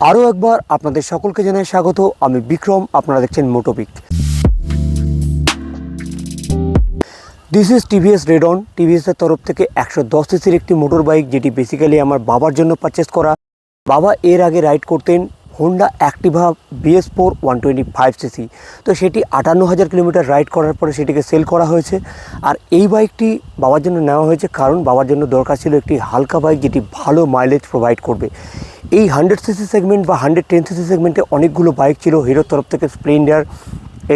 আরও একবার আপনাদের সকলকে জানাই স্বাগত। আমি বিক্রম, আপনারা দেখছেন মোটোপিক। দিস ইজ টিভিএস রেডন টিভিএসের তরফ থেকে একশো দশ সিসির একটি মোটর বাইক যেটি বেসিক্যালি আমার বাবার জন্য পারচেস করা। বাবা এর আগে রাইড করতেন Honda Activa BS four one twenty five CC তো সেটি আটান্ন হাজার কিলোমিটার রাইড করার পরে সেটিকে সেল করা হয়েছে। আর এই বাইকটি বাবার জন্য নেওয়া হয়েছে কারণ বাবার জন্য দরকার ছিল একটি হালকা বাইক যেটি ভালো মাইলেজ প্রোভাইড করবে। এই হান্ড্রেড সিসি সেগমেন্ট বা হান্ড্রেড টেন সিসি সেগমেন্টে অনেকগুলো বাইক ছিল হিরোর তরফ থেকে স্প্লেন্ডার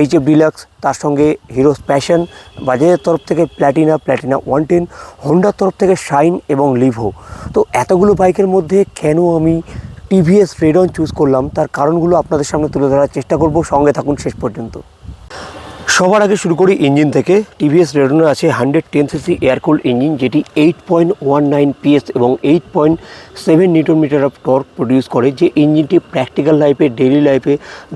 এইচ এফ ডিলাক্স তার সঙ্গে হিরো প্যাশন বাজাজের তরফ থেকে প্ল্যাটিনা প্ল্যাটিনা ওয়ান টেন হোন্ডার তরফ থেকে শাইন এবং লিভো তো এতগুলো বাইকের মধ্যে কেন আমি টিভিএস রেডন চুজ করলাম, তার কারণগুলো আপনাদের সামনে তুলে ধরার চেষ্টা করব। সঙ্গে থাকুন শেষ পর্যন্ত। সবার আগে শুরু করি ইঞ্জিন থেকে। টিভিএস রেডনে আছে hundred ten CC air cool engine যেটি eight point one nine PS এবং eight point seven newton metre of torque produce করে, যে ইঞ্জিনটি প্র্যাকটিক্যাল লাইফে ডেইলি লাইফে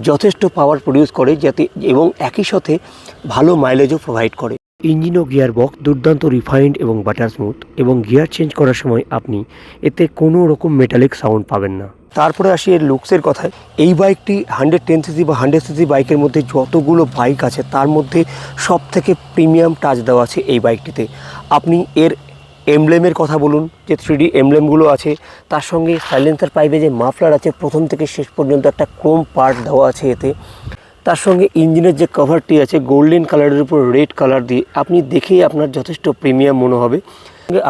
যথেষ্ট পাওয়ার প্রডিউস করে, যাতে এবং একই সাথে ভালো মাইলেজও প্রোভাইড করে। ইঞ্জিন ও গিয়ার বক্স দুর্দান্ত রিফাইন্ড এবং বাটার স্মুথ এবং গিয়ার চেঞ্জ করার সময় আপনি এতে কোনো রকম মেটালিক সাউন্ড পাবেন না। তারপরে আসি এর লুকসের কথায়। এই বাইকটি হান্ড্রেড টেন সিসি বা হান্ড্রেড সিসি বাইকের মধ্যে যতগুলো বাইক আছে, তার মধ্যে সব থেকে প্রিমিয়াম টাচ দেওয়া আছে এই বাইকটিতে। আপনি এর এমব্লেমের কথা বলুন, যে থ্রিডি এমব্লেমগুলো আছে, তার সঙ্গে সাইলেন্সার পাইপে যে মাফলার আছে, প্রথম থেকে শেষ পর্যন্ত একটা ক্রোম পার্ট দেওয়া আছে এতে। তার সঙ্গে ইঞ্জিনের যে কভারটি আছে গোল্ডেন কালারের উপর রেড কালার দিয়ে, আপনি দেখেই আপনার যথেষ্ট প্রিমিয়াম মনে হবে।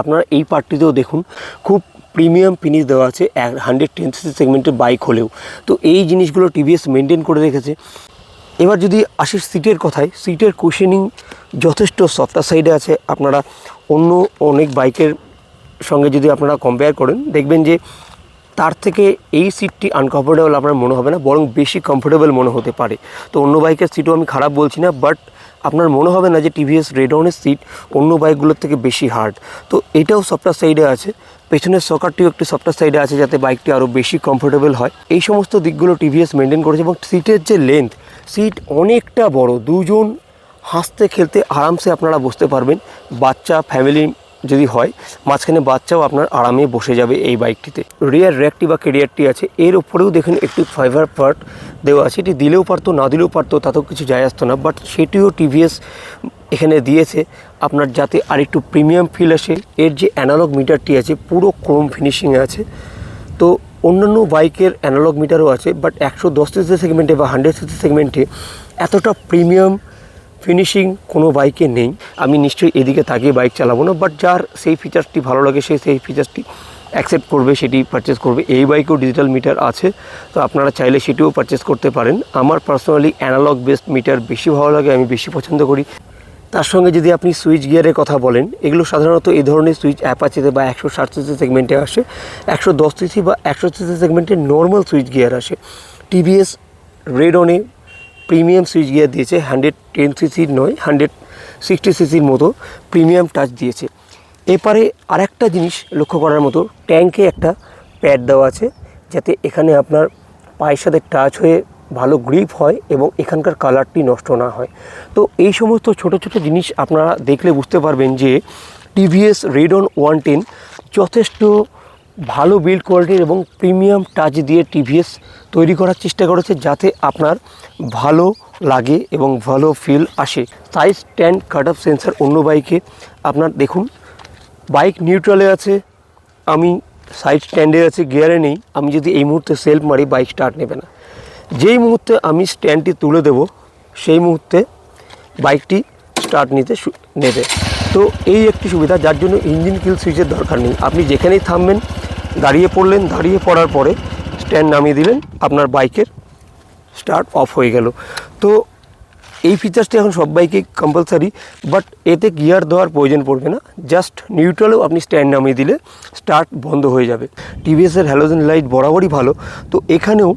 আপনারা এই পার্টটিতেও দেখুন। খুব প্রিমিয়াম ফিনিশ দেওয়া আছে হান্ড্রেড টেন সিসি সেগমেন্টের বাইক হলেও। তো এই জিনিসগুলো টিভিএস মেনটেন করে রেখেছে। এবার যদি আসি সিটের কথায় সিটের কুশনিং যথেষ্ট সফটার সাইডে আছে। আপনারা অন্য অনেক বাইকের সঙ্গে যদি আপনারা কম্পেয়ার করেন, দেখবেন যে তার থেকে এই সিটটি আনকমফোর্টেবল আপনার মনে হবে না, বরং বেশি কমফোর্টেবল মনে হতে পারে। তো অন্য বাইকের সিটও আমি খারাপ বলছি না বাট আপনার মনে হবে না যে টিভিএস রেডনের সিট অন্য বাইকগুলোর থেকে বেশি হার্ড তো এটাও সফটার সাইডে আছে। পেছনের সকারটিও একটু সফটার সাইডে আছে যাতে বাইকটি আরও বেশি কমফোর্টেবল হয়। এই সমস্ত দিকগুলো টিভিএস মেনটেন করেছে এবং সিটের যে লেন্থ সিট অনেকটা বড়, দুজন হাসতে খেলতে আরামসে আপনারা বসতে পারবেন। বাচ্চা ফ্যামিলি যদি হয়, মাঝখানে বাচ্চাও আপনার আরামে বসে যাবে এই বাইকটিতে রিয়ার র্যাকটি বা কেরিয়ারটি আছে, এর ওপরেও দেখেন একটি ফাইবার পার্ট দেওয়া আছে। এটি দিলেও পারতো, না দিলেও পারতো, তাতেও কিছু যায় আসতো না বাট সেটিও টিভিএস এখানে দিয়েছে। আপনার যাতে আরেকটু প্রিমিয়াম ফিল আসে, এর যে অ্যানালগ মিটারটি আছে, পুরো ক্রোম ফিনিশিং আছে। তো অন্যান্য বাইকের অ্যানালগ মিটারও আছে বাট একশো দশ সিসি সেগমেন্টে বা হান্ড্রেড সিসি সেগমেন্টে এতটা প্রিমিয়াম ফিনিশিং কোনো বাইকে নেই। আমি নিশ্চয়ই এদিকে তাকিয়ে বাইক চালাবো না বাট যার সেই ফিচার্সটি ভালো লাগে, সে সেই ফিচার্সটি অ্যাকসেপ্ট করবে, সেটি পারচেস করবে। এই বাইকেও ডিজিটাল মিটার আছে, তো আপনারা চাইলে সেটিও পারচেস করতে পারেন। আমার পার্সোনালি অ্যানালগ বেসড মিটার বেশি ভালো লাগে, আমি বেশি পছন্দ করি। তার সঙ্গে যদি আপনি সুইচ গিয়ারের কথা বলেন, এগুলো সাধারণত এই ধরনের সুইচ অ্যাপাচেতে বা একশো ষাট সিসি সেগমেন্টে আসে, একশো দশ সিসি বা একশো সিসি সেগমেন্টে নর্মাল সুইচ গিয়ার আসে। টিভিএস রেডনে প্রিমিয়াম সুইচ গিয়ার দিয়েছে হান্ড্রেড টেন সিসির নয় হান্ড্রেড সিক্সটি সিসির মতো প্রিমিয়াম টাচ দিয়েছে। এপারে আরেকটা জিনিস লক্ষ্য করার মতো ট্যাঙ্কে একটা প্যাড দেওয়া আছে, যাতে এখানে আপনার পায়ের সাথে টাচ হয়ে ভালো গ্রিপ হয় এবং এখানকার কালারটি নষ্ট না হয়। তো এই সমস্ত ছোট ছোট জিনিস আপনারা দেখলে বুঝতে পারবেন যে টিভিএস রেডন ওয়ান টেন যথেষ্ট ভালো বিল্ড কোয়ালিটির এবং প্রিমিয়াম টাচ দিয়ে টিভিএস তৈরি করার চেষ্টা করেছে যাতে আপনার ভালো লাগে এবং ভালো ফিল আসে। Side stand cut off sensor অন্য বাইকে আপনার দেখুন বাইক নিউট্রালে আছে, আমি সাইড স্ট্যান্ডে আছে গিয়ারে নেই, আমি যদি এই মুহূর্তে সেলফ মারি বাইক স্টার্ট নেবে না। যেই মুহূর্তে আমি স্ট্যান্ডটি তুলে দেব, সেই মুহূর্তে বাইকটি স্টার্ট নিতে নেবে। তো এই একটি সুবিধা, যার জন্য ইঞ্জিন কিল সুইচের দরকার নেই। আপনি যেখানেই থামবেন, দাঁড়িয়ে পড়লেন, দাঁড়িয়ে পড়ার পরে স্ট্যান্ড নামিয়ে দিলেন, আপনার বাইকের স্টার্ট অফ হয়ে গেল। তো এই ফিচার্সটি এখন সব বাইকে কম্পালসারি বাট এতে গিয়ার দেওয়ার প্রয়োজন পড়বে না। জাস্ট নিউট্রালেও আপনি স্ট্যান্ড নামিয়ে দিলে স্টার্ট বন্ধ হয়ে যাবে। টিভিএসের হ্যালোজেন লাইট বরাবরই ভালো। তো এখানেও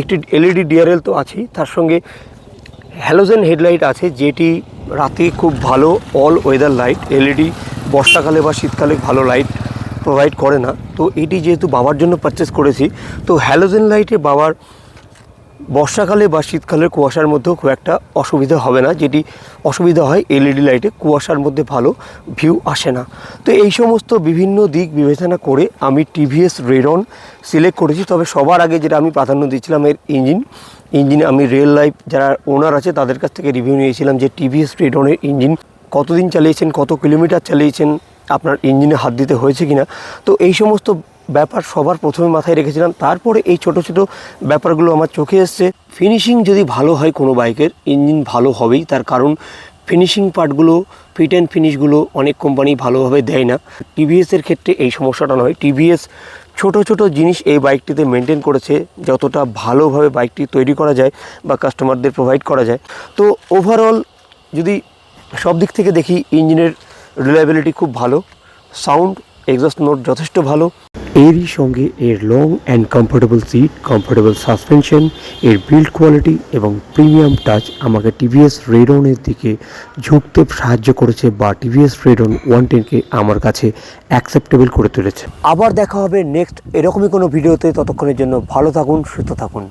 একটি এলইডি ডিআরএল তো আছেই, তার সঙ্গে হ্যালোজেন হেডলাইট আছে, যেটি রাতে খুব ভালো অল ওয়েদার লাইট এলইডি বর্ষাকালে বা শীতকালে ভালো লাইট প্রোভাইড করে না। তো এটি যেহেতু বাবার জন্য পারচেস করেছি, তো হ্যালোজেন লাইটে বাবার বর্ষাকালে বা শীতকালের কুয়াশার মধ্যেও খুব একটা অসুবিধা হবে না। যেটি অসুবিধা হয় এলইডি লাইটে, কুয়াশার মধ্যে ভালো ভিউ আসে না। তো এই সমস্ত বিভিন্ন দিক বিবেচনা করে আমি টিভিএস রেডন সিলেক্ট করেছি। তবে সবার আগে যেটা আমি প্রাধান্য দিয়েছিলাম এর ইঞ্জিন, ইঞ্জিনে আমি রিয়েল লাইফ যারা ওনার আছে তাদের কাছ থেকে রিভিউ নিয়েছিলাম যে টিভিএস রেডনের ইঞ্জিন কতদিন চালিয়েছেন, কত কিলোমিটার চালিয়েছেন, আপনার ইঞ্জিনে হাত দিতে হয়েছে কিনা। তো এই সমস্ত ব্যাপার সবার প্রথমে মাথায় রেখেছিলাম। তারপরে এই ছোট ছোট ব্যাপারগুলো আমার চোখে এসছে। ফিনিশিং যদি ভালো হয় কোনো বাইকের, ইঞ্জিন ভালো হবেই। তার কারণ ফিনিশিং পার্টগুলো ফিট অ্যান্ড ফিনিশগুলো অনেক কোম্পানি ভালোভাবে দেয় না। টিভিএসের ক্ষেত্রে এই সমস্যাটা নয়। টিভিএস ছোট ছোট জিনিস এই বাইকটিতে মেনটেন করেছে, যতটা ভালোভাবে বাইকটি তৈরি করা যায় বা কাস্টমারদের প্রোভাইড করা যায়। তো ওভারঅল যদি সব দিক থেকে দেখি, ইঞ্জিনের রিলায়েবিলিটি খুব ভালো সাউন্ড এক্সস্ট নোট যথেষ্ট ভালো। এরই সঙ্গে এর long and comfortable seat comfortable suspension এর বিল্ড কোয়ালিটি এবং প্রিমিয়াম টাচ আমাকে টিভিএস রেডনের দিকে ঝুঁকতে সাহায্য করেছে বা টিভিএস রেডন ওয়ান টেনকে আমার কাছে অ্যাকসেপ্টেবল করে তুলেছে। আবার দেখা হবে নেক্সট এরকমই কোনো ভিডিওতে ততক্ষণের জন্য ভালো থাকুন, সুস্থ থাকুন।